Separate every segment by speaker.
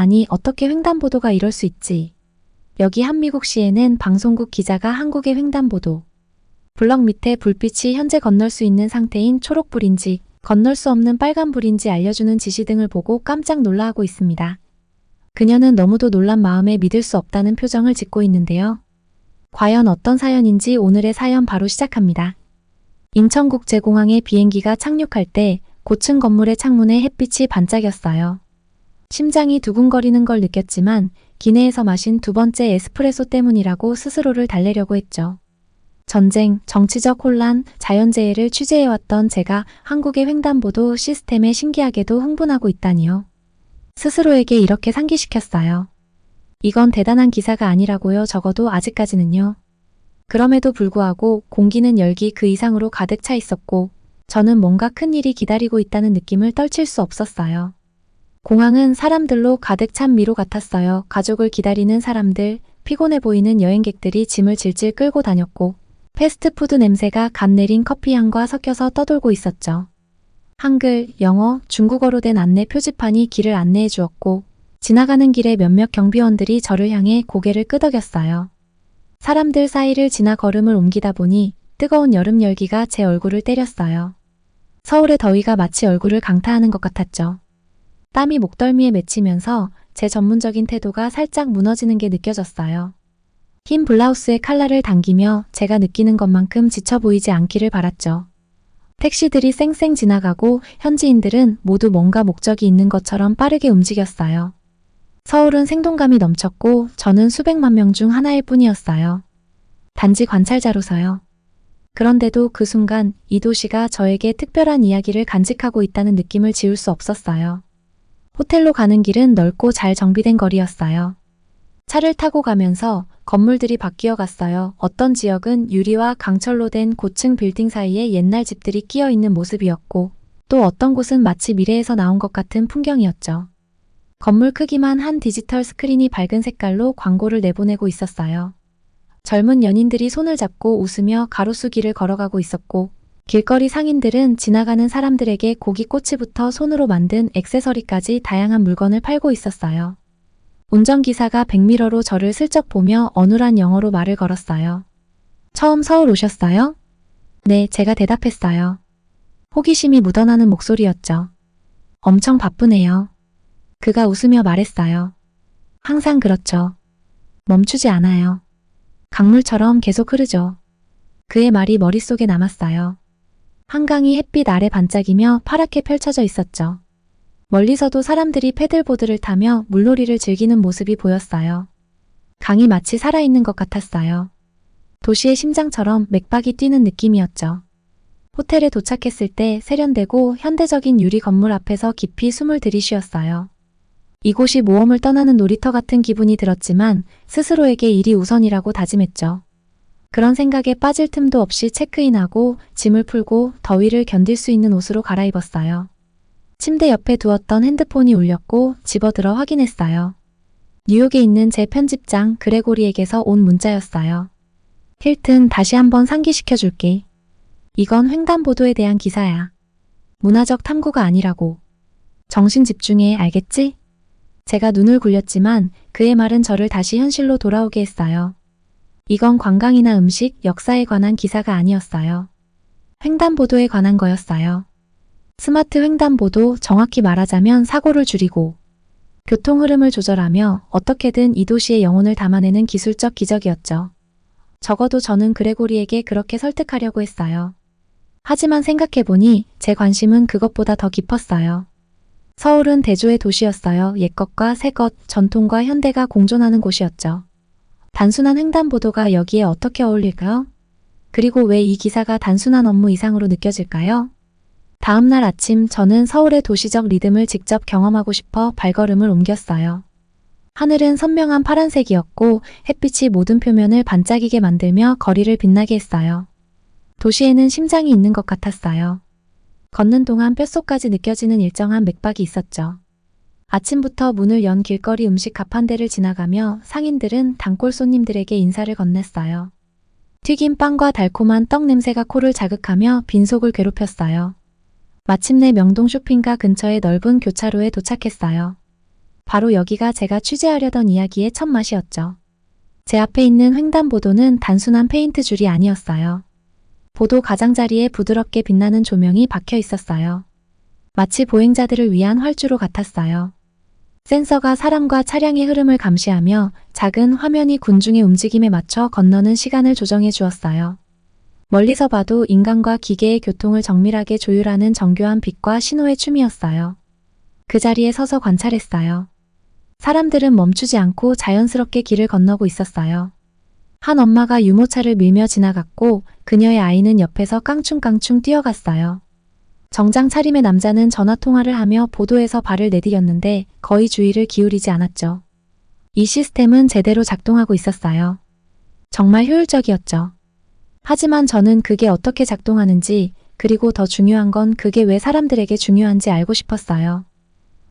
Speaker 1: 아니, 어떻게 횡단보도가 이럴 수 있지? 여기 한미국 시에는 방송국 기자가 한국의 횡단보도. 블럭 밑에 불빛이 현재 건널 수 있는 상태인 초록불인지 건널 수 없는 빨간불인지 알려주는 지시 등을 보고 깜짝 놀라하고 있습니다. 그녀는 너무도 놀란 마음에 믿을 수 없다는 표정을 짓고 있는데요. 과연 어떤 사연인지 오늘의 사연 바로 시작합니다. 인천국제공항에 비행기가 착륙할 때 고층 건물의 창문에 햇빛이 반짝였어요. 심장이 두근거리는 걸 느꼈지만 기내에서 마신 두 번째 에스프레소 때문이라고 스스로를 달래려고 했죠. 전쟁, 정치적 혼란, 자연재해를 취재해왔던 제가 한국의 횡단보도 시스템에 신기하게도 흥분하고 있다니요. 스스로에게 이렇게 상기시켰어요. 이건 대단한 기사가 아니라고요. 적어도 아직까지는요. 그럼에도 불구하고 공기는 열기 그 이상으로 가득 차 있었고 저는 뭔가 큰 일이 기다리고 있다는 느낌을 떨칠 수 없었어요. 공항은 사람들로 가득 찬 미로 같았어요. 가족을 기다리는 사람들, 피곤해 보이는 여행객들이 짐을 질질 끌고 다녔고 패스트푸드 냄새가 갓 내린 커피 향과 섞여서 떠돌고 있었죠. 한글, 영어, 중국어로 된 안내 표지판이 길을 안내해 주었고 지나가는 길에 몇몇 경비원들이 저를 향해 고개를 끄덕였어요. 사람들 사이를 지나 걸음을 옮기다 보니 뜨거운 여름 열기가 제 얼굴을 때렸어요. 서울의 더위가 마치 얼굴을 강타하는 것 같았죠. 땀이 목덜미에 맺히면서 제 전문적인 태도가 살짝 무너지는 게 느껴졌어요. 흰 블라우스에 칼라를 당기며 제가 느끼는 것만큼 지쳐 보이지 않기를 바랐죠. 택시들이 쌩쌩 지나가고 현지인들은 모두 뭔가 목적이 있는 것처럼 빠르게 움직였어요. 서울은 생동감이 넘쳤고 저는 수백만 명 중 하나일 뿐이었어요. 단지 관찰자로서요. 그런데도 그 순간 이 도시가 저에게 특별한 이야기를 간직하고 있다는 느낌을 지울 수 없었어요. 호텔로 가는 길은 넓고 잘 정비된 거리였어요. 차를 타고 가면서 건물들이 바뀌어 갔어요. 어떤 지역은 유리와 강철로 된 고층 빌딩 사이에 옛날 집들이 끼어 있는 모습이었고, 또 어떤 곳은 마치 미래에서 나온 것 같은 풍경이었죠. 건물 크기만 한 디지털 스크린이 밝은 색깔로 광고를 내보내고 있었어요. 젊은 연인들이 손을 잡고 웃으며 가로수 길을 걸어가고 있었고, 길거리 상인들은 지나가는 사람들에게 고기꼬치부터 손으로 만든 액세서리까지 다양한 물건을 팔고 있었어요. 운전기사가 백미러로 저를 슬쩍 보며 어눌한 영어로 말을 걸었어요. 처음 서울 오셨어요? 네, 제가 대답했어요. 호기심이 묻어나는 목소리였죠. 엄청 바쁘네요. 그가 웃으며 말했어요. 항상 그렇죠. 멈추지 않아요. 강물처럼 계속 흐르죠. 그의 말이 머릿속에 남았어요. 한강이 햇빛 아래 반짝이며 파랗게 펼쳐져 있었죠. 멀리서도 사람들이 패들보드를 타며 물놀이를 즐기는 모습이 보였어요. 강이 마치 살아있는 것 같았어요. 도시의 심장처럼 맥박이 뛰는 느낌이었죠. 호텔에 도착했을 때 세련되고 현대적인 유리 건물 앞에서 깊이 숨을 들이쉬었어요. 이곳이 모험을 떠나는 놀이터 같은 기분이 들었지만 스스로에게 일이 우선이라고 다짐했죠. 그런 생각에 빠질 틈도 없이 체크인하고 짐을 풀고 더위를 견딜 수 있는 옷으로 갈아입었어요. 침대 옆에 두었던 핸드폰이 울렸고 집어들어 확인했어요. 뉴욕에 있는 제 편집장 그레고리에게서 온 문자였어요. 힐튼 다시 한번 상기시켜 줄게. 이건 횡단보도에 대한 기사야. 문화적 탐구가 아니라고. 정신 집중해, 알겠지? 제가 눈을 굴렸지만 그의 말은 저를 다시 현실로 돌아오게 했어요. 이건 관광이나 음식, 역사에 관한 기사가 아니었어요. 횡단보도에 관한 거였어요. 스마트 횡단보도 정확히 말하자면 사고를 줄이고 교통 흐름을 조절하며 어떻게든 이 도시의 영혼을 담아내는 기술적 기적이었죠. 적어도 저는 그레고리에게 그렇게 설득하려고 했어요. 하지만 생각해보니 제 관심은 그것보다 더 깊었어요. 서울은 대조의 도시였어요. 옛것과 새것, 전통과 현대가 공존하는 곳이었죠. 단순한 횡단보도가 여기에 어떻게 어울릴까요? 그리고 왜 이 기사가 단순한 업무 이상으로 느껴질까요? 다음 날 아침 저는 서울의 도시적 리듬을 직접 경험하고 싶어 발걸음을 옮겼어요. 하늘은 선명한 파란색이었고 햇빛이 모든 표면을 반짝이게 만들며 거리를 빛나게 했어요. 도시에는 심장이 있는 것 같았어요. 걷는 동안 뼛속까지 느껴지는 일정한 맥박이 있었죠. 아침부터 문을 연 길거리 음식 갑한 대를 지나가며 상인들은 단골 손님들에게 인사를 건넸어요. 튀긴 빵과 달콤한 떡 냄새가 코를 자극하며 빈속을 괴롭혔어요. 마침내 명동 쇼핑가 근처의 넓은 교차로에 도착했어요. 바로 여기가 제가 취재하려던 이야기의 첫 맛이었죠. 제 앞에 있는 횡단보도는 단순한 페인트 줄이 아니었어요. 보도 가장자리에 부드럽게 빛나는 조명이 박혀 있었어요. 마치 보행자들을 위한 활주로 같았어요. 센서가 사람과 차량의 흐름을 감시하며 작은 화면이 군중의 움직임에 맞춰 건너는 시간을 조정해 주었어요. 멀리서 봐도 인간과 기계의 교통을 정밀하게 조율하는 정교한 빛과 신호의 춤이었어요. 그 자리에 서서 관찰했어요. 사람들은 멈추지 않고 자연스럽게 길을 건너고 있었어요. 한 엄마가 유모차를 밀며 지나갔고 그녀의 아이는 옆에서 깡충깡충 뛰어갔어요. 정장 차림의 남자는 전화 통화를 하며 보도에서 발을 내디뎠는데 거의 주의를 기울이지 않았죠. 이 시스템은 제대로 작동하고 있었어요. 정말 효율적이었죠. 하지만 저는 그게 어떻게 작동하는지, 그리고 더 중요한 건 그게 왜 사람들에게 중요한지 알고 싶었어요.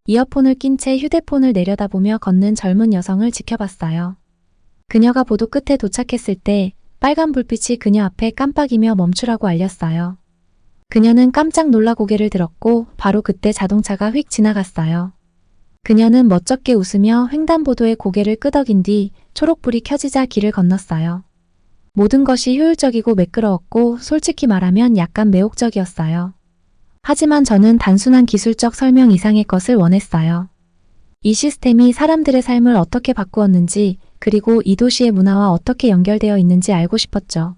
Speaker 1: 이어폰을 낀 채 휴대폰을 내려다보며 걷는 젊은 여성을 지켜봤어요. 그녀가 보도 끝에 도착했을 때 빨간 불빛이 그녀 앞에 깜빡이며 멈추라고 알렸어요. 그녀는 깜짝 놀라 고개를 들었고 바로 그때 자동차가 휙 지나갔어요. 그녀는 멋쩍게 웃으며 횡단보도에 고개를 끄덕인 뒤 초록불이 켜지자 길을 건넜어요. 모든 것이 효율적이고 매끄러웠고 솔직히 말하면 약간 매혹적이었어요. 하지만 저는 단순한 기술적 설명 이상의 것을 원했어요. 이 시스템이 사람들의 삶을 어떻게 바꾸었는지 그리고 이 도시의 문화와 어떻게 연결되어 있는지 알고 싶었죠.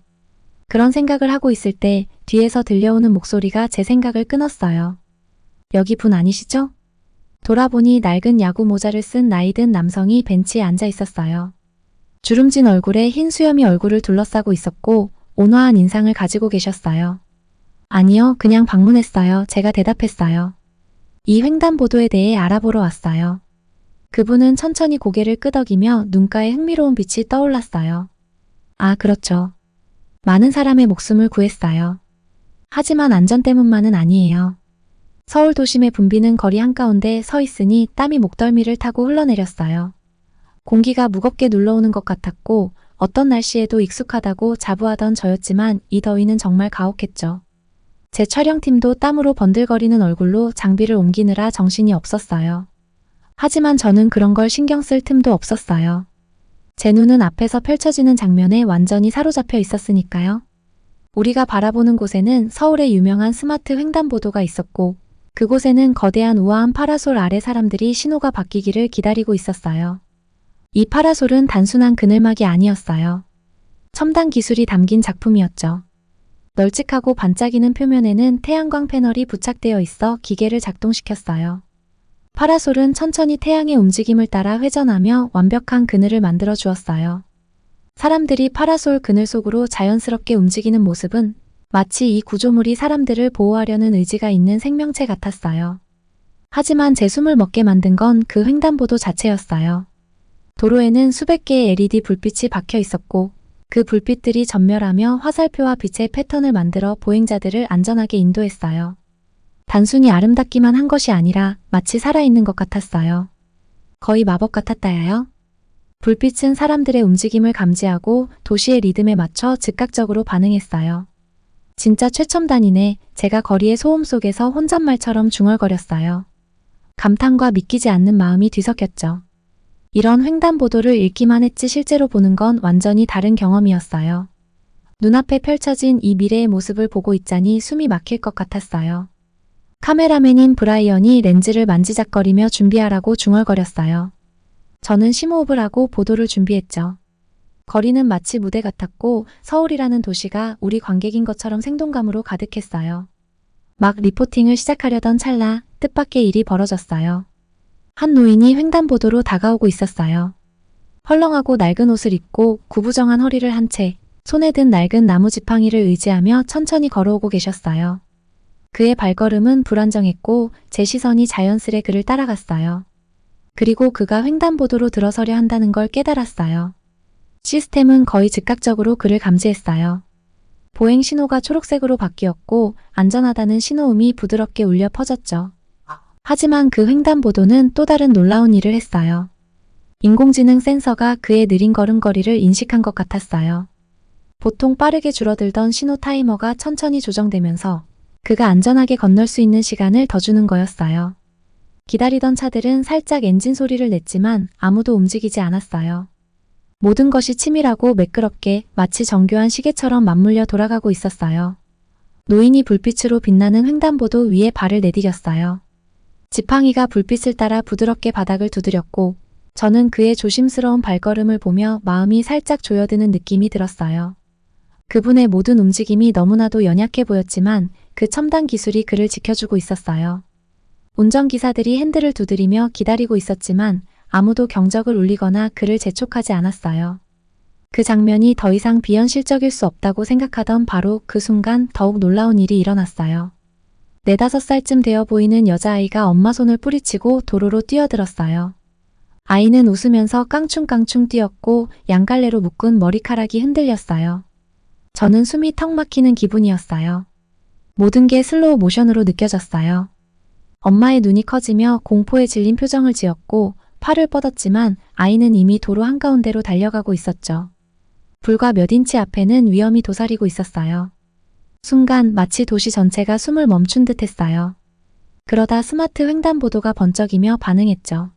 Speaker 1: 그런 생각을 하고 있을 때 뒤에서 들려오는 목소리가 제 생각을 끊었어요. 여기 분 아니시죠? 돌아보니 낡은 야구 모자를 쓴 나이든 남성이 벤치에 앉아 있었어요. 주름진 얼굴에 흰 수염이 얼굴을 둘러싸고 있었고 온화한 인상을 가지고 계셨어요. 아니요, 그냥 방문했어요. 제가 대답했어요. 이 횡단보도에 대해 알아보러 왔어요. 그분은 천천히 고개를 끄덕이며 눈가에 흥미로운 빛이 떠올랐어요. 아, 그렇죠. 많은 사람의 목숨을 구했어요. 하지만 안전 때문만은 아니에요. 서울 도심의 붐비는 거리 한가운데 서 있으니 땀이 목덜미를 타고 흘러내렸어요. 공기가 무겁게 눌러오는 것 같았고 어떤 날씨에도 익숙하다고 자부하던 저였지만 이 더위는 정말 가혹했죠. 제 촬영팀도 땀으로 번들거리는 얼굴로 장비를 옮기느라 정신이 없었어요. 하지만 저는 그런 걸 신경 쓸 틈도 없었어요. 제 눈은 앞에서 펼쳐지는 장면에 완전히 사로잡혀 있었으니까요. 우리가 바라보는 곳에는 서울의 유명한 스마트 횡단보도가 있었고 그곳에는 거대한 우아한 파라솔 아래 사람들이 신호가 바뀌기를 기다리고 있었어요. 이 파라솔은 단순한 그늘막이 아니었어요. 첨단 기술이 담긴 작품이었죠. 널찍하고 반짝이는 표면에는 태양광 패널이 부착되어 있어 기계를 작동시켰어요. 파라솔은 천천히 태양의 움직임을 따라 회전하며 완벽한 그늘을 만들어 주었어요. 사람들이 파라솔 그늘 속으로 자연스럽게 움직이는 모습은 마치 이 구조물이 사람들을 보호하려는 의지가 있는 생명체 같았어요. 하지만 제 숨을 먹게 만든 건 그 횡단보도 자체였어요. 도로에는 수백 개의 LED 불빛이 박혀 있었고 그 불빛들이 전멸하며 화살표와 빛의 패턴을 만들어 보행자들을 안전하게 인도했어요. 단순히 아름답기만 한 것이 아니라 마치 살아있는 것 같았어요. 거의 마법 같았다야요. 불빛은 사람들의 움직임을 감지하고 도시의 리듬에 맞춰 즉각적으로 반응했어요. 진짜 최첨단이네. 제가 거리의 소음 속에서 혼잣말처럼 중얼거렸어요. 감탄과 믿기지 않는 마음이 뒤섞였죠. 이런 횡단보도를 읽기만 했지 실제로 보는 건 완전히 다른 경험이었어요. 눈앞에 펼쳐진 이 미래의 모습을 보고 있자니 숨이 막힐 것 같았어요. 카메라맨인 브라이언이 렌즈를 만지작거리며 준비하라고 중얼거렸어요. 저는 심호흡을 하고 보도를 준비했죠. 거리는 마치 무대 같았고 서울이라는 도시가 우리 관객인 것처럼 생동감으로 가득했어요. 막 리포팅을 시작하려던 찰나 뜻밖의 일이 벌어졌어요. 한 노인이 횡단보도로 다가오고 있었어요. 헐렁하고 낡은 옷을 입고 구부정한 허리를 한 채 손에 든 낡은 나무 지팡이를 의지하며 천천히 걸어오고 계셨어요. 그의 발걸음은 불안정했고 제 시선이 자연스레 그를 따라갔어요. 그리고 그가 횡단보도로 들어서려 한다는 걸 깨달았어요. 시스템은 거의 즉각적으로 그를 감지했어요. 보행 신호가 초록색으로 바뀌었고 안전하다는 신호음이 부드럽게 울려 퍼졌죠. 하지만 그 횡단보도는 또 다른 놀라운 일을 했어요. 인공지능 센서가 그의 느린 걸음걸이를 인식한 것 같았어요. 보통 빠르게 줄어들던 신호 타이머가 천천히 조정되면서 그가 안전하게 건널 수 있는 시간을 더 주는 거였어요. 기다리던 차들은 살짝 엔진 소리를 냈지만 아무도 움직이지 않았어요. 모든 것이 치밀하고 매끄럽게 마치 정교한 시계처럼 맞물려 돌아가고 있었어요. 노인이 불빛으로 빛나는 횡단보도 위에 발을 내디뎠어요. 지팡이가 불빛을 따라 부드럽게 바닥을 두드렸고 저는 그의 조심스러운 발걸음을 보며 마음이 살짝 조여드는 느낌이 들었어요. 그분의 모든 움직임이 너무나도 연약해 보였지만 그 첨단 기술이 그를 지켜주고 있었어요. 운전기사들이 핸들을 두드리며 기다리고 있었지만 아무도 경적을 울리거나 그를 재촉하지 않았어요. 그 장면이 더 이상 비현실적일 수 없다고 생각하던 바로 그 순간 더욱 놀라운 일이 일어났어요. 네다섯 살쯤 되어 보이는 여자아이가 엄마 손을 뿌리치고 도로로 뛰어들었어요. 아이는 웃으면서 깡충깡충 뛰었고 양갈래로 묶은 머리카락이 흔들렸어요. 저는 숨이 턱 막히는 기분이었어요. 모든 게 슬로우 모션으로 느껴졌어요. 엄마의 눈이 커지며 공포에 질린 표정을 지었고 팔을 뻗었지만 아이는 이미 도로 한가운데로 달려가고 있었죠. 불과 몇 인치 앞에는 위험이 도사리고 있었어요. 순간 마치 도시 전체가 숨을 멈춘 듯 했어요. 그러다 스마트 횡단보도가 번쩍이며 반응했죠.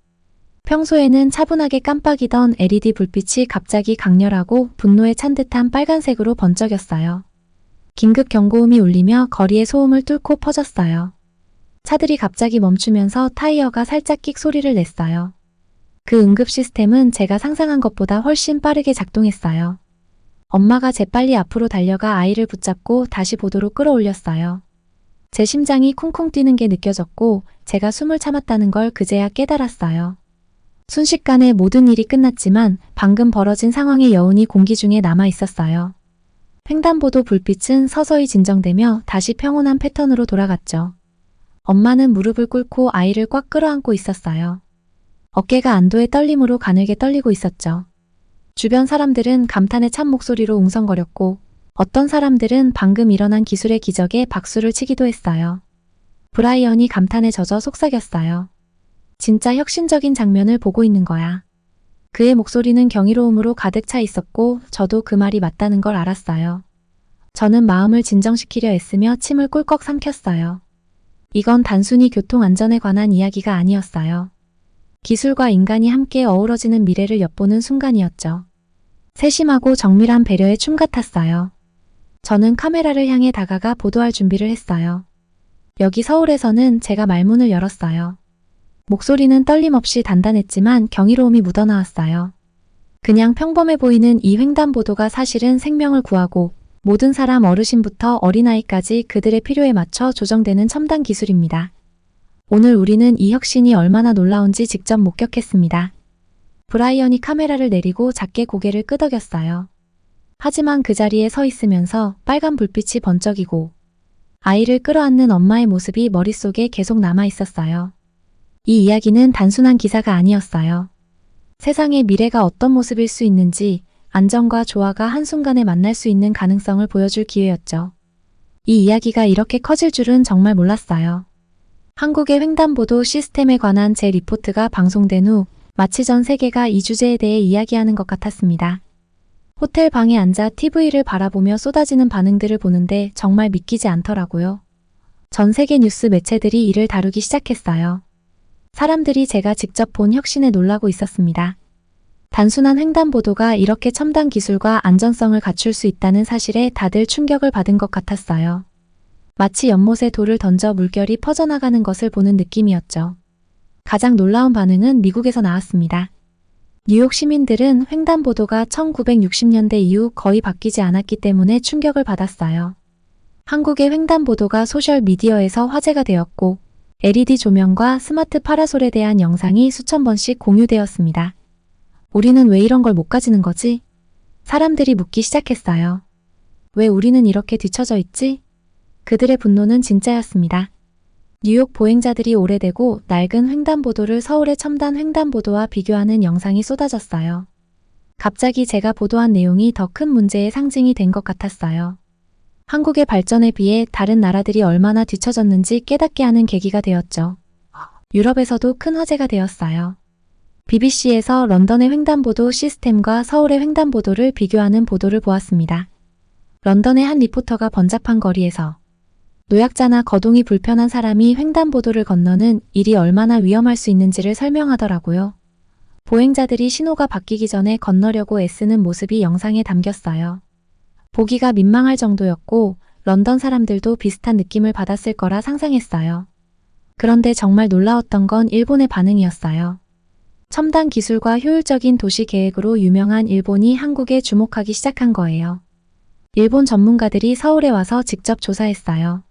Speaker 1: 평소에는 차분하게 깜빡이던 LED 불빛이 갑자기 강렬하고 분노에 찬 듯한 빨간색으로 번쩍였어요. 긴급 경고음이 울리며 거리의 소음을 뚫고 퍼졌어요. 차들이 갑자기 멈추면서 타이어가 살짝 끽 소리를 냈어요. 그 응급 시스템은 제가 상상한 것보다 훨씬 빠르게 작동했어요. 엄마가 재빨리 앞으로 달려가 아이를 붙잡고 다시 보도로 끌어올렸어요. 제 심장이 쿵쿵 뛰는 게 느껴졌고 제가 숨을 참았다는 걸 그제야 깨달았어요. 순식간에 모든 일이 끝났지만 방금 벌어진 상황의 여운이 공기 중에 남아 있었어요. 횡단보도 불빛은 서서히 진정되며 다시 평온한 패턴으로 돌아갔죠. 엄마는 무릎을 꿇고 아이를 꽉 끌어안고 있었어요. 어깨가 안도의 떨림으로 가늘게 떨리고 있었죠. 주변 사람들은 감탄의 찬 목소리로 웅성거렸고 어떤 사람들은 방금 일어난 기술의 기적에 박수를 치기도 했어요. 브라이언이 감탄에 젖어 속삭였어요. 진짜 혁신적인 장면을 보고 있는 거야. 그의 목소리는 경이로움으로 가득 차 있었고 저도 그 말이 맞다는 걸 알았어요. 저는 마음을 진정시키려 애쓰며 침을 꿀꺽 삼켰어요. 이건 단순히 교통 안전에 관한 이야기가 아니었어요. 기술과 인간이 함께 어우러지는 미래를 엿보는 순간이었죠. 세심하고 정밀한 배려의 춤 같았어요. 저는 카메라를 향해 다가가 보도할 준비를 했어요. 여기 서울에서는 제가 말문을 열었어요. 목소리는 떨림 없이 단단했지만 경이로움이 묻어나왔어요. 그냥 평범해 보이는 이 횡단보도가 사실은 생명을 구하고 모든 사람 어르신부터 어린아이까지 그들의 필요에 맞춰 조정되는 첨단 기술입니다. 오늘 우리는 이 혁신이 얼마나 놀라운지 직접 목격했습니다. 브라이언이 카메라를 내리고 작게 고개를 끄덕였어요. 하지만 그 자리에 서 있으면서 빨간 불빛이 번쩍이고 아이를 끌어안는 엄마의 모습이 머릿속에 계속 남아 있었어요. 이 이야기는 단순한 기사가 아니었어요. 세상의 미래가 어떤 모습일 수 있는지 안전과 조화가 한순간에 만날 수 있는 가능성을 보여줄 기회였죠. 이 이야기가 이렇게 커질 줄은 정말 몰랐어요. 한국의 횡단보도 시스템에 관한 제 리포트가 방송된 후 마치 전 세계가 이 주제에 대해 이야기하는 것 같았습니다. 호텔 방에 앉아 TV를 바라보며 쏟아지는 반응들을 보는데 정말 믿기지 않더라고요. 전 세계 뉴스 매체들이 이를 다루기 시작했어요. 사람들이 제가 직접 본 혁신에 놀라고 있었습니다. 단순한 횡단보도가 이렇게 첨단 기술과 안전성을 갖출 수 있다는 사실에 다들 충격을 받은 것 같았어요. 마치 연못에 돌을 던져 물결이 퍼져나가는 것을 보는 느낌이었죠. 가장 놀라운 반응은 미국에서 나왔습니다. 뉴욕 시민들은 횡단보도가 1960년대 이후 거의 바뀌지 않았기 때문에 충격을 받았어요. 한국의 횡단보도가 소셜미디어에서 화제가 되었고 LED 조명과 스마트 파라솔에 대한 영상이 수천 번씩 공유되었습니다. 우리는 왜 이런 걸 못 가지는 거지? 사람들이 묻기 시작했어요. 왜 우리는 이렇게 뒤처져 있지? 그들의 분노는 진짜였습니다. 뉴욕 보행자들이 오래되고 낡은 횡단보도를 서울의 첨단 횡단보도와 비교하는 영상이 쏟아졌어요. 갑자기 제가 보도한 내용이 더 큰 문제의 상징이 된 것 같았어요. 한국의 발전에 비해 다른 나라들이 얼마나 뒤처졌는지 깨닫게 하는 계기가 되었죠. 유럽에서도 큰 화제가 되었어요. BBC에서 런던의 횡단보도 시스템과 서울의 횡단보도를 비교하는 보도를 보았습니다. 런던의 한 리포터가 번잡한 거리에서 노약자나 거동이 불편한 사람이 횡단보도를 건너는 일이 얼마나 위험할 수 있는지를 설명하더라고요. 보행자들이 신호가 바뀌기 전에 건너려고 애쓰는 모습이 영상에 담겼어요. 보기가 민망할 정도였고 런던 사람들도 비슷한 느낌을 받았을 거라 상상했어요. 그런데 정말 놀라웠던 건 일본의 반응이었어요. 첨단 기술과 효율적인 도시 계획으로 유명한 일본이 한국에 주목하기 시작한 거예요. 일본 전문가들이 서울에 와서 직접 조사했어요.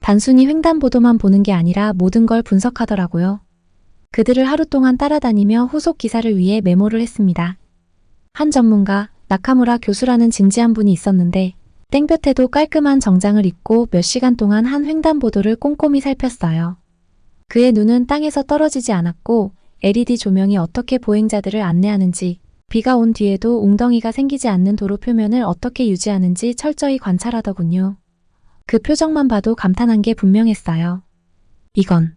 Speaker 1: 단순히 횡단보도만 보는 게 아니라 모든 걸 분석하더라고요. 그들을 하루 동안 따라다니며 후속 기사를 위해 메모를 했습니다. 한 전문가, 나카무라 교수라는 진지한 분이 있었는데 땡볕에도 깔끔한 정장을 입고 몇 시간 동안 한 횡단보도를 꼼꼼히 살폈어요. 그의 눈은 땅에서 떨어지지 않았고 LED 조명이 어떻게 보행자들을 안내하는지, 비가 온 뒤에도 웅덩이가 생기지 않는 도로 표면을 어떻게 유지하는지 철저히 관찰하더군요. 그 표정만 봐도 감탄한 게 분명했어요. 이건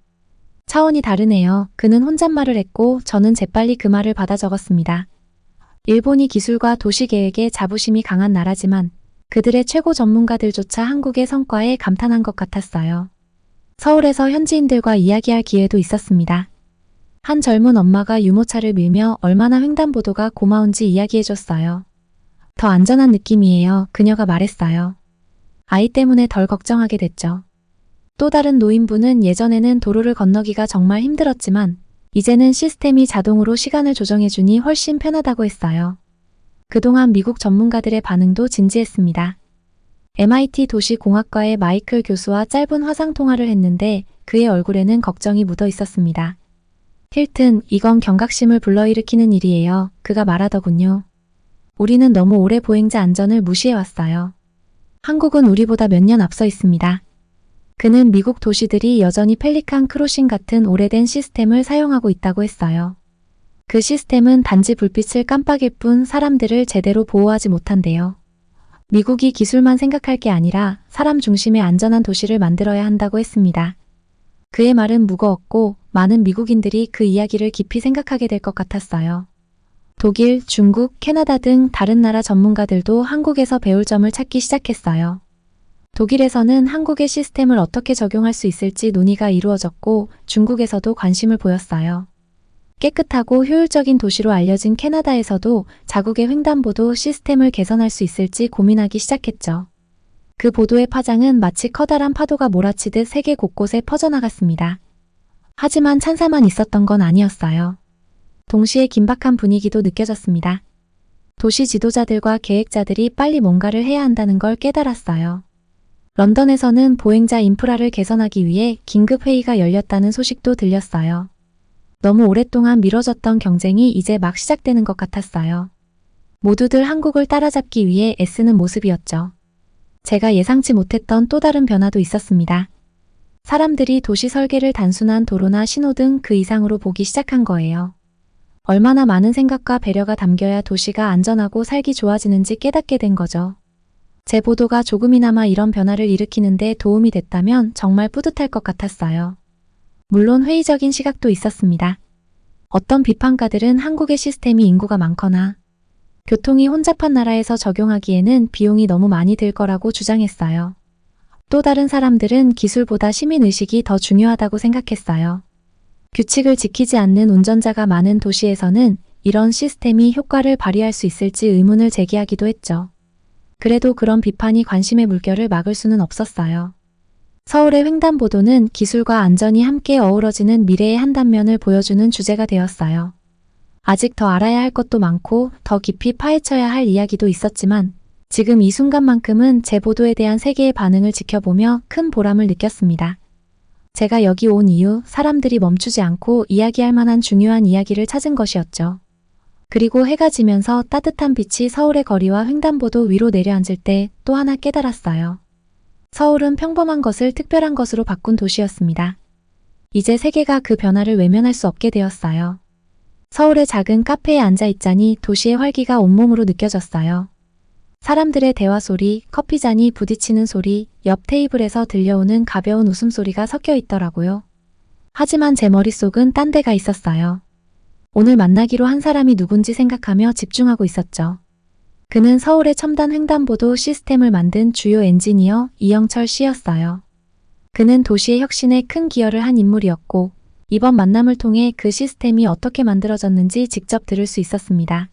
Speaker 1: 차원이 다르네요. 그는 혼잣말을 했고 저는 재빨리 그 말을 받아 적었습니다. 일본이 기술과 도시 계획에 자부심이 강한 나라지만 그들의 최고 전문가들조차 한국의 성과에 감탄한 것 같았어요. 서울에서 현지인들과 이야기할 기회도 있었습니다. 한 젊은 엄마가 유모차를 밀며 얼마나 횡단보도가 고마운지 이야기해줬어요. 더 안전한 느낌이에요. 그녀가 말했어요. 아이 때문에 덜 걱정하게 됐죠. 또 다른 노인분은 예전에는 도로를 건너기가 정말 힘들었지만 이제는 시스템이 자동으로 시간을 조정해주니 훨씬 편하다고 했어요. 그동안 미국 전문가들의 반응도 진지했습니다. MIT 도시공학과의 마이클 교수와 짧은 화상 통화를 했는데 그의 얼굴에는 걱정이 묻어 있었습니다. 힐튼, 이건 경각심을 불러일으키는 일이에요. 그가 말하더군요. 우리는 너무 오래 보행자 안전을 무시해왔어요. 한국은 우리보다 몇 년 앞서 있습니다. 그는 미국 도시들이 여전히 펠리칸 크로싱 같은 오래된 시스템을 사용하고 있다고 했어요. 그 시스템은 단지 불빛을 깜빡일 뿐 사람들을 제대로 보호하지 못한대요. 미국이 기술만 생각할 게 아니라 사람 중심의 안전한 도시를 만들어야 한다고 했습니다. 그의 말은 무거웠고 많은 미국인들이 그 이야기를 깊이 생각하게 될 것 같았어요. 독일, 중국, 캐나다 등 다른 나라 전문가들도 한국에서 배울 점을 찾기 시작했어요. 독일에서는 한국의 시스템을 어떻게 적용할 수 있을지 논의가 이루어졌고 중국에서도 관심을 보였어요. 깨끗하고 효율적인 도시로 알려진 캐나다에서도 자국의 횡단보도 시스템을 개선할 수 있을지 고민하기 시작했죠. 그 보도의 파장은 마치 커다란 파도가 몰아치듯 세계 곳곳에 퍼져나갔습니다. 하지만 찬사만 있었던 건 아니었어요. 동시에 긴박한 분위기도 느껴졌습니다. 도시 지도자들과 계획자들이 빨리 뭔가를 해야 한다는 걸 깨달았어요. 런던에서는 보행자 인프라를 개선하기 위해 긴급 회의가 열렸다는 소식도 들렸어요. 너무 오랫동안 미뤄졌던 경쟁이 이제 막 시작되는 것 같았어요. 모두들 한국을 따라잡기 위해 애쓰는 모습이었죠. 제가 예상치 못했던 또 다른 변화도 있었습니다. 사람들이 도시 설계를 단순한 도로나 신호등 그 이상으로 보기 시작한 거예요. 얼마나 많은 생각과 배려가 담겨야 도시가 안전하고 살기 좋아지는지 깨닫게 된 거죠. 제 보도가 조금이나마 이런 변화를 일으키는데 도움이 됐다면 정말 뿌듯할 것 같았어요. 물론 회의적인 시각도 있었습니다. 어떤 비판가들은 한국의 시스템이 인구가 많거나 교통이 혼잡한 나라에서 적용하기에는 비용이 너무 많이 들 거라고 주장했어요. 또 다른 사람들은 기술보다 시민의식이 더 중요하다고 생각했어요. 규칙을 지키지 않는 운전자가 많은 도시에서는 이런 시스템이 효과를 발휘할 수 있을지 의문을 제기하기도 했죠. 그래도 그런 비판이 관심의 물결을 막을 수는 없었어요. 서울의 횡단보도는 기술과 안전이 함께 어우러지는 미래의 한 단면을 보여주는 주제가 되었어요. 아직 더 알아야 할 것도 많고 더 깊이 파헤쳐야 할 이야기도 있었지만 지금 이 순간만큼은 제 보도에 대한 세계의 반응을 지켜보며 큰 보람을 느꼈습니다. 제가 여기 온 이유 사람들이 멈추지 않고 이야기할 만한 중요한 이야기를 찾은 것이었죠. 그리고 해가 지면서 따뜻한 빛이 서울의 거리와 횡단보도 위로 내려앉을 때 또 하나 깨달았어요. 서울은 평범한 것을 특별한 것으로 바꾼 도시였습니다. 이제 세계가 그 변화를 외면할 수 없게 되었어요. 서울의 작은 카페에 앉아 있자니 도시의 활기가 온몸으로 느껴졌어요. 사람들의 대화 소리, 커피잔이 부딪히는 소리, 옆 테이블에서 들려오는 가벼운 웃음소리가 섞여 있더라고요. 하지만 제 머릿속은 딴 데가 있었어요. 오늘 만나기로 한 사람이 누군지 생각하며 집중하고 있었죠. 그는 서울의 첨단 횡단보도 시스템을 만든 주요 엔지니어 이영철 씨였어요. 그는 도시의 혁신에 큰 기여를 한 인물이었고, 이번 만남을 통해 그 시스템이 어떻게 만들어졌는지 직접 들을 수 있었습니다.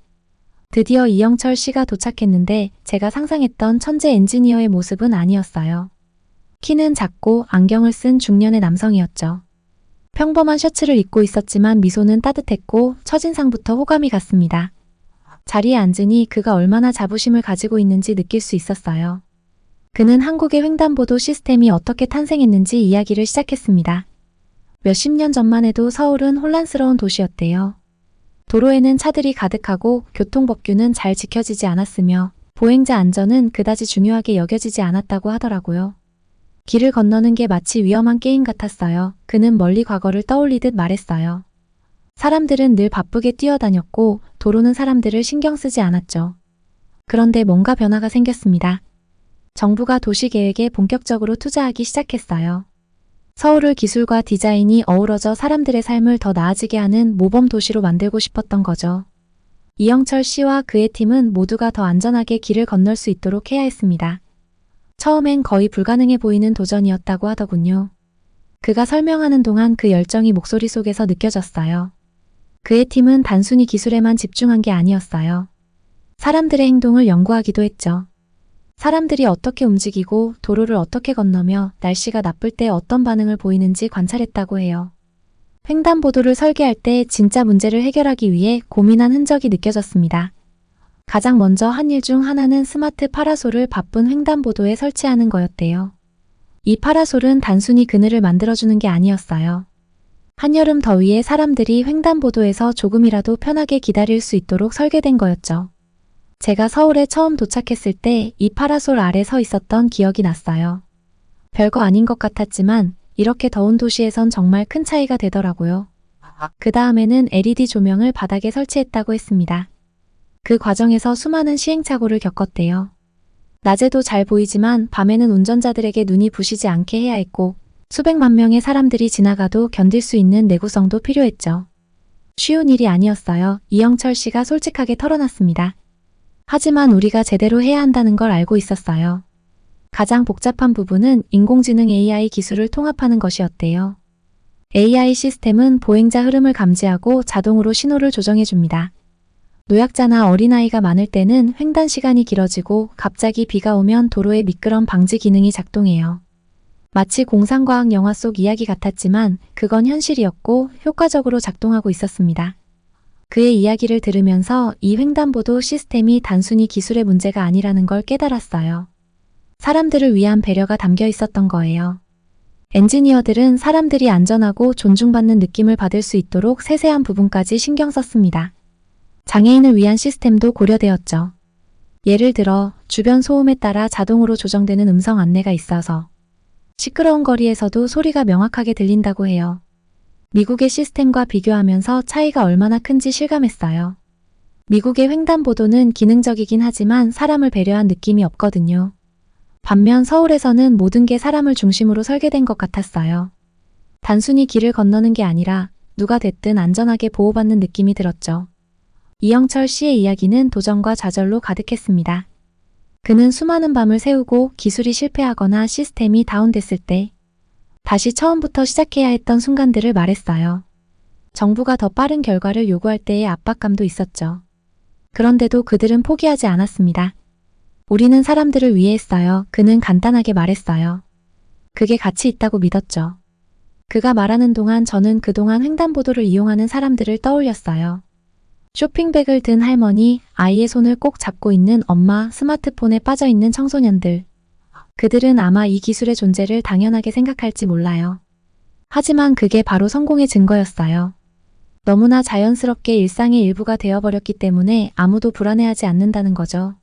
Speaker 1: 드디어 이영철 씨가 도착했는데 제가 상상했던 천재 엔지니어의 모습은 아니었어요. 키는 작고 안경을 쓴 중년의 남성이었죠. 평범한 셔츠를 입고 있었지만 미소는 따뜻했고 첫인상부터 호감이 갔습니다. 자리에 앉으니 그가 얼마나 자부심을 가지고 있는지 느낄 수 있었어요. 그는 한국의 횡단보도 시스템이 어떻게 탄생했는지 이야기를 시작했습니다. 몇십 년 전만 해도 서울은 혼란스러운 도시였대요. 도로에는 차들이 가득하고 교통법규는 잘 지켜지지 않았으며 보행자 안전은 그다지 중요하게 여겨지지 않았다고 하더라고요. 길을 건너는 게 마치 위험한 게임 같았어요. 그는 멀리 과거를 떠올리듯 말했어요. 사람들은 늘 바쁘게 뛰어다녔고 도로는 사람들을 신경 쓰지 않았죠. 그런데 뭔가 변화가 생겼습니다. 정부가 도시계획에 본격적으로 투자하기 시작했어요. 서울을 기술과 디자인이 어우러져 사람들의 삶을 더 나아지게 하는 모범 도시로 만들고 싶었던 거죠. 이영철 씨와 그의 팀은 모두가 더 안전하게 길을 건널 수 있도록 해야 했습니다. 처음엔 거의 불가능해 보이는 도전이었다고 하더군요. 그가 설명하는 동안 그 열정이 목소리 속에서 느껴졌어요. 그의 팀은 단순히 기술에만 집중한 게 아니었어요. 사람들의 행동을 연구하기도 했죠. 사람들이 어떻게 움직이고 도로를 어떻게 건너며 날씨가 나쁠 때 어떤 반응을 보이는지 관찰했다고 해요. 횡단보도를 설계할 때 진짜 문제를 해결하기 위해 고민한 흔적이 느껴졌습니다. 가장 먼저 한 일 중 하나는 스마트 파라솔을 바쁜 횡단보도에 설치하는 거였대요. 이 파라솔은 단순히 그늘을 만들어주는 게 아니었어요. 한여름 더위에 사람들이 횡단보도에서 조금이라도 편하게 기다릴 수 있도록 설계된 거였죠. 제가 서울에 처음 도착했을 때 이 파라솔 아래 서 있었던 기억이 났어요. 별거 아닌 것 같았지만 이렇게 더운 도시에선 정말 큰 차이가 되더라고요. 그 다음에는 LED 조명을 바닥에 설치했다고 했습니다. 그 과정에서 수많은 시행착오를 겪었대요. 낮에도 잘 보이지만 밤에는 운전자들에게 눈이 부시지 않게 해야 했고 수백만 명의 사람들이 지나가도 견딜 수 있는 내구성도 필요했죠. 쉬운 일이 아니었어요. 이영철 씨가 솔직하게 털어놨습니다. 하지만 우리가 제대로 해야 한다는 걸 알고 있었어요. 가장 복잡한 부분은 인공지능 AI 기술을 통합하는 것이었대요. AI 시스템은 보행자 흐름을 감지하고 자동으로 신호를 조정해 줍니다. 노약자나 어린아이가 많을 때는 횡단 시간이 길어지고 갑자기 비가 오면 도로에 미끄럼 방지 기능이 작동해요. 마치 공상과학 영화 속 이야기 같았지만 그건 현실이었고 효과적으로 작동하고 있었습니다. 그의 이야기를 들으면서 이 횡단보도 시스템이 단순히 기술의 문제가 아니라는 걸 깨달았어요. 사람들을 위한 배려가 담겨 있었던 거예요. 엔지니어들은 사람들이 안전하고 존중받는 느낌을 받을 수 있도록 세세한 부분까지 신경 썼습니다. 장애인을 위한 시스템도 고려되었죠. 예를 들어 주변 소음에 따라 자동으로 조정되는 음성 안내가 있어서 시끄러운 거리에서도 소리가 명확하게 들린다고 해요. 미국의 시스템과 비교하면서 차이가 얼마나 큰지 실감했어요. 미국의 횡단보도는 기능적이긴 하지만 사람을 배려한 느낌이 없거든요. 반면 서울에서는 모든 게 사람을 중심으로 설계된 것 같았어요. 단순히 길을 건너는 게 아니라 누가 됐든 안전하게 보호받는 느낌이 들었죠. 이영철 씨의 이야기는 도전과 좌절로 가득했습니다. 그는 수많은 밤을 새우고 기술이 실패하거나 시스템이 다운됐을 때 다시 처음부터 시작해야 했던 순간들을 말했어요. 정부가 더 빠른 결과를 요구할 때의 압박감도 있었죠. 그런데도 그들은 포기하지 않았습니다. 우리는 사람들을 위해 했어요. 그는 간단하게 말했어요. 그게 가치 있다고 믿었죠. 그가 말하는 동안 저는 그동안 횡단보도를 이용하는 사람들을 떠올렸어요. 쇼핑백을 든 할머니, 아이의 손을 꼭 잡고 있는 엄마, 스마트폰에 빠져 있는 청소년들. 그들은 아마 이 기술의 존재를 당연하게 생각할지 몰라요. 하지만 그게 바로 성공의 증거였어요. 너무나 자연스럽게 일상의 일부가 되어버렸기 때문에 아무도 불안해하지 않는다는 거죠.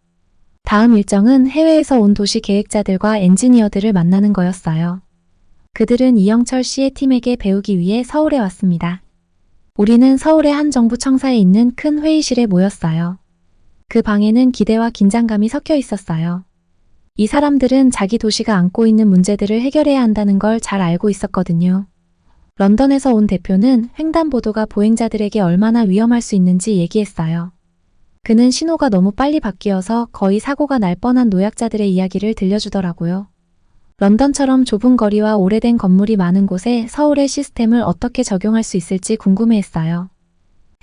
Speaker 1: 다음 일정은 해외에서 온 도시 계획자들과 엔지니어들을 만나는 거였어요. 그들은 이영철 씨의 팀에게 배우기 위해 서울에 왔습니다. 우리는 서울의 한 정부 청사에 있는 큰 회의실에 모였어요. 그 방에는 기대와 긴장감이 섞여 있었어요. 이 사람들은 자기 도시가 안고 있는 문제들을 해결해야 한다는 걸 잘 알고 있었거든요. 런던에서 온 대표는 횡단보도가 보행자들에게 얼마나 위험할 수 있는지 얘기했어요. 그는 신호가 너무 빨리 바뀌어서 거의 사고가 날 뻔한 노약자들의 이야기를 들려주더라고요. 런던처럼 좁은 거리와 오래된 건물이 많은 곳에 서울의 시스템을 어떻게 적용할 수 있을지 궁금해했어요.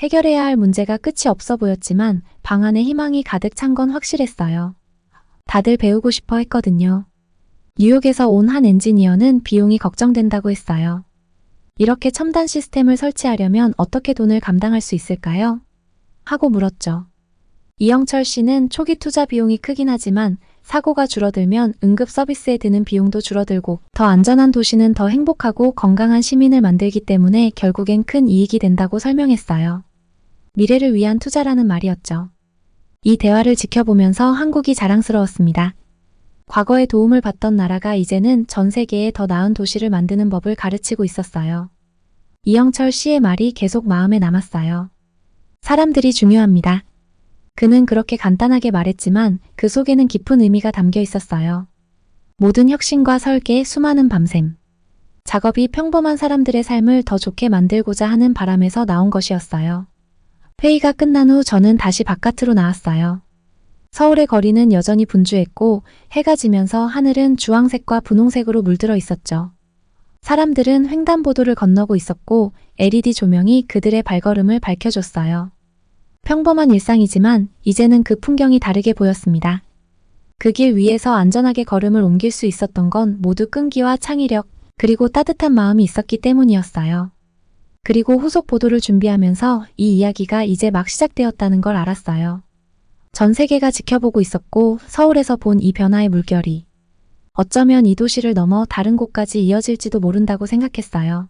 Speaker 1: 해결해야 할 문제가 끝이 없어 보였지만 방 안에 희망이 가득 찬 건 확실했어요. 다들 배우고 싶어 했거든요. 뉴욕에서 온 한 엔지니어는 비용이 걱정된다고 했어요. 이렇게 첨단 시스템을 설치하려면 어떻게 돈을 감당할 수 있을까요? 하고 물었죠. 이영철 씨는 초기 투자 비용이 크긴 하지만 사고가 줄어들면 응급 서비스에 드는 비용도 줄어들고 더 안전한 도시는 더 행복하고 건강한 시민을 만들기 때문에 결국엔 큰 이익이 된다고 설명했어요. 미래를 위한 투자라는 말이었죠. 이 대화를 지켜보면서 한국이 자랑스러웠습니다. 과거에 도움을 받던 나라가 이제는 전 세계에 더 나은 도시를 만드는 법을 가르치고 있었어요. 이영철 씨의 말이 계속 마음에 남았어요. 사람들이 중요합니다. 그는 그렇게 간단하게 말했지만 그 속에는 깊은 의미가 담겨 있었어요. 모든 혁신과 설계, 수많은 밤샘. 작업이 평범한 사람들의 삶을 더 좋게 만들고자 하는 바람에서 나온 것이었어요. 회의가 끝난 후 저는 다시 바깥으로 나왔어요. 서울의 거리는 여전히 분주했고 해가 지면서 하늘은 주황색과 분홍색으로 물들어 있었죠. 사람들은 횡단보도를 건너고 있었고 LED 조명이 그들의 발걸음을 밝혀줬어요. 평범한 일상이지만 이제는 그 풍경이 다르게 보였습니다. 그 길 위에서 안전하게 걸음을 옮길 수 있었던 건 모두 끈기와 창의력, 그리고 따뜻한 마음이 있었기 때문이었어요. 그리고 후속 보도를 준비하면서 이 이야기가 이제 막 시작되었다는 걸 알았어요. 전 세계가 지켜보고 있었고 서울에서 본 이 변화의 물결이 어쩌면 이 도시를 넘어 다른 곳까지 이어질지도 모른다고 생각했어요.